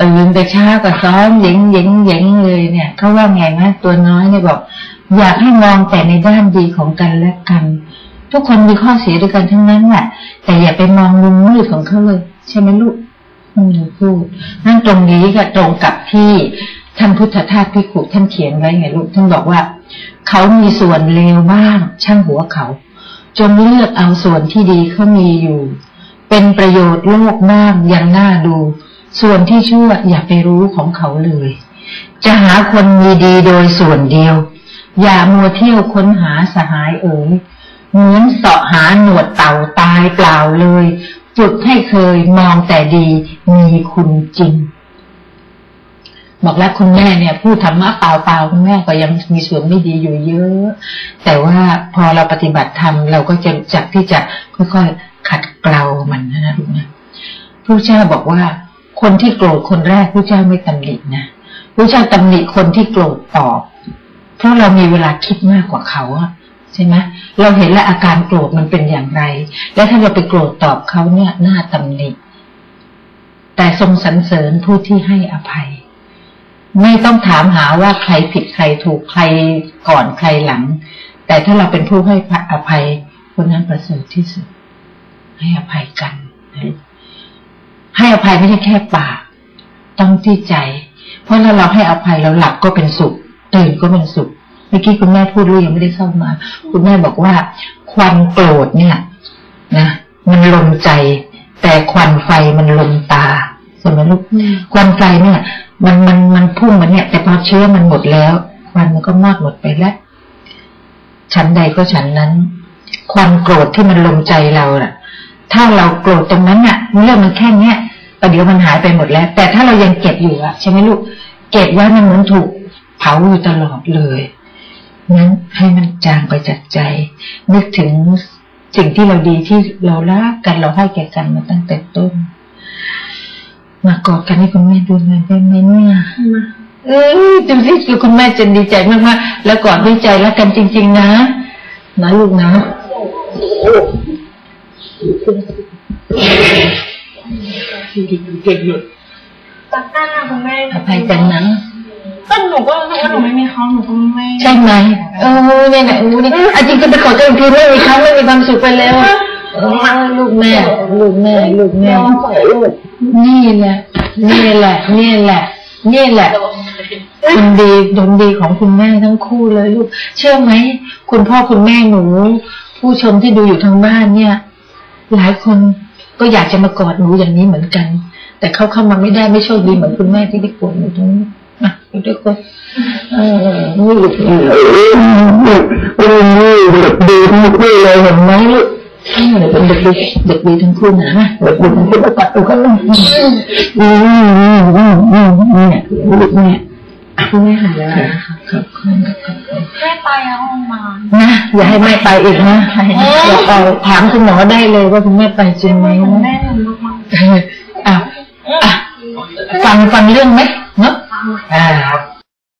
ตื่นแต่เช้าก็ซ้อมหยิงหยิงหยิงเลยเนี่ยเขาว่าไงนะตัวน้อยเนี่ยบอก อยากให้มองแต่ในด้านดีของกันและกัน ทุกคนมีข้อเสียด้วยกันทั้งนั้นแหละแต่อย่าไปมองมุมมืดของเขาเลยใช่ไหมลูกอืมพูดนั่นตรงนี้ก็ตรงกับที่ท่านพุทธทาสพิขุท่านเขียนไว้ไงลูกท่านบอกว่า เขามีส่วนเลวบ้าง ช่างหัวเขา จงเลือกเอาส่วนที่ดีเขามีอยู่ เป็นประโยชน์โลกบ้างยังน่าดู ส่วนที่ชั่วอย่าไปรู้ของเขาเลย จะหาคนมีดีโดยส่วนเดียว อย่ามัวเที่ยวค้นหาสหายเอ๋ยเหมือนเสาะหาหนวดเต่าตายเปล่าเลย ฝึกให้เคยมองแต่ดีมีคุณจริง บอกแล้วคุณแม่เนี่ยพูดธรรมะเปล่าๆคุณแม่ก็ยังมีส่วนไม่ดีอยู่เยอะ แต่ว่าพอเราปฏิบัติธรรมเราก็จะรู้จักที่จะค่อยๆขัดเกลามันนะลูกนะพระเจ้าบอกว่า คนที่โกรธคนแรกพระเจ้าไม่ตำหนินะพระเจ้าตำหนิคนที่โกรธตอบ เพราะเรามีเวลาคิดมากกว่าเขาอะใช่ไหมเราเห็นแล้วอาการโกรธมันเป็นอย่างไร แล้วถ้าเราไปโกรธตอบเขาเนี่ยน่าตำหนิ แต่ทรงสรรเสริญผู้ที่ให้อภัย ไม่ต้องถามหาว่าใครผิดใครถูกใครก่อนใครหลัง แต่ถ้าเราเป็นผู้ให้อภัยคนนั้นประเสริฐที่สุด ให้อภัยกันให้ อภัยไม่ใช่แค่ปาก ต้องที่ใจ เพราะถ้าเราให้อภัยเราหลับก็เป็นสุขตื่นก็เป็นสุขเมื่อกี้คุณแม่พูดรู้ยังไม่ได้เข้ามา คุณแม่บอกว่า ควันโกรธเนี่ย นะมันลมใจ แต่ควันไฟมันลมตาใช่ไหมลูกควันไฟเนี่ย มันมันมันพุ่งมันเนี่ย แต่พอเชื้อมันหมดแล้ว ควันมันก็มากหมดไปแล้วชั้นใดก็ชั้นนั้น ควันโกรธที่มันลมใจเราน่ะ ถ้าเราโกรธตรงนั้นน่ะเรื่องมันแค่เนี้ย ประเดี๋ยวมันหายไปหมดแล้ว แต่ถ้าเรายังเก็บอยู่อะใช่ไหมลูก เก็บไว้มันเหมือนถูกเผาอยู่ตลอดเลยนั้นให้มันจางไปจากใจ นึกถึงสิ่งที่เราดีที่เรารักกันเราให้แก่กันมาตั้งแต่ต้น มากอดกันให้คุณแม่ดูหน่อยได้ไหมเนี่ยเอ้ยดูสิคือคุณแม่จะดีใจมากๆแล้วกอดด้วยใจรักกันจริง ๆ นะนะลูกนะ เก่งเลยตักก้าคุณแม่อภัยกันนะก็หนูก็รู้ว่าหนูไม่มีเขาหนูก็ไม่ใช่ไหมเออเนี่ยนะอู้นี่อาจริงก็ไปขอเจ้าทีไม่มีเขาไม่มีความสุขไปแล้วเออลูกแม่ลูกแม่ลูกแม่นี่แหละนี่แหละนี่แหละนี่แหละคนดีดนดีของคุณแม่ทั้งคู่เลยลูก เชื่อไหมคุณพ่อคุณแม่หนู ผู้ชมที่ดูอยู่ทางบ้านเนี่ย หลายคน ก็อยากจะมากอดหนูอย่างนี้เหมือนกัน แต่เขาเข้ามาไม่ได้ไม่โชคดีเหมือนคุณแม่ที่ได้กอดหนูตรงนี้อะดูด้วยคนเออนี่ลูกนี่เด็กดีทั้งคู่เลยเห็นไหมลูกเด็กเด็กดีเด็กดีทั้งคู่นะเด็กดีทั้งคู่มากัดตัวกันเลยอืมอืมอืมเนี่ยลูกเนี่ยคุณแม่หายแล้วขอบคุณขอบคุณ แม่ไปแล้วมานะอย่าให้แม่ไปอีกนะอย่าไปถามคุณหมอได้เลยว่าคุณแม่ไปจริงไหมแม่หนูมากอะอะฟังฟังเรื่องไหมเนาะอ่า